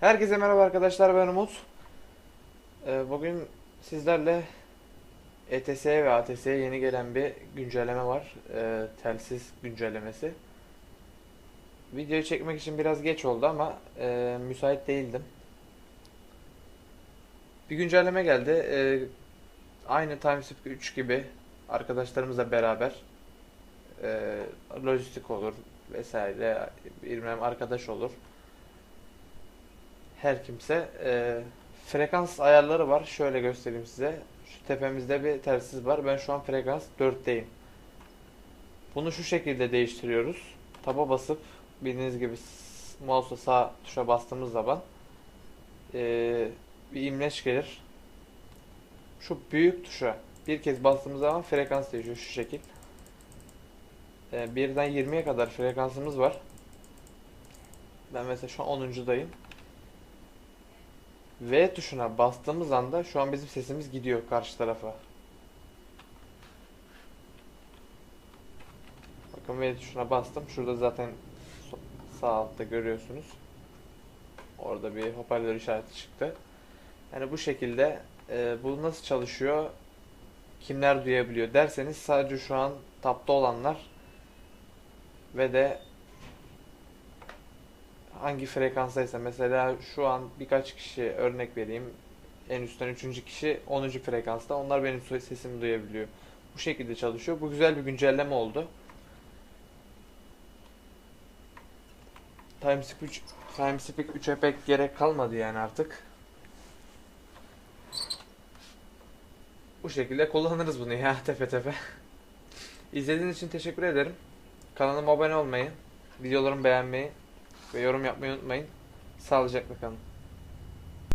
Herkese merhaba arkadaşlar ben Umut. Ee, Bugün sizlerle ETS'ye ve ATS'ye yeni gelen bir güncelleme var. Ee, Telsiz güncellemesi. Videoyu çekmek için biraz geç oldu ama e, müsait değildim. Bir güncelleme geldi. Ee, Aynı TimeSpeak 3 gibi arkadaşlarımızla beraber e, lojistik olur vesaire bilmem arkadaş olur her kimse e, frekans ayarları var. Şöyle göstereyim size. Şu tepemizde bir telsiz var. Ben şu an frekans 4'teyim. Bunu şu şekilde değiştiriyoruz. Taba basıp bildiğiniz gibi mouse'la sağ tuşa bastığımız zaman e, bir imleç gelir. Şu büyük tuşa bir kez bastığımız zaman frekans değişiyor şu şekil. E, birden 20'ye kadar frekansımız var. Ben mesela şu an 10'uncudayım. V tuşuna bastığımız anda şu an bizim sesimiz gidiyor karşı tarafa. Bakın V tuşuna bastım. Şurada zaten sağ altta görüyorsunuz. Orada bir hoparlör işareti çıktı. Yani bu şekilde e, bu nasıl çalışıyor? Kimler duyabiliyor derseniz sadece şu an tapta olanlar ve de hangi frekanstaysa mesela şu an birkaç kişi örnek vereyim. En üstten üçüncü kişi 10. frekansta. Onlar benim sesimi duyabiliyor. Bu şekilde çalışıyor. Bu güzel bir güncelleme oldu. TimeSpeak 3 TimeSpeak 3'e pek gerek kalmadı yani artık. Şekilde kullanırız bunu ya tepe tepe. İzlediğiniz için teşekkür ederim. Kanalıma abone olmayı, videolarımı beğenmeyi ve yorum yapmayı unutmayın. Sağlıcakla kalın.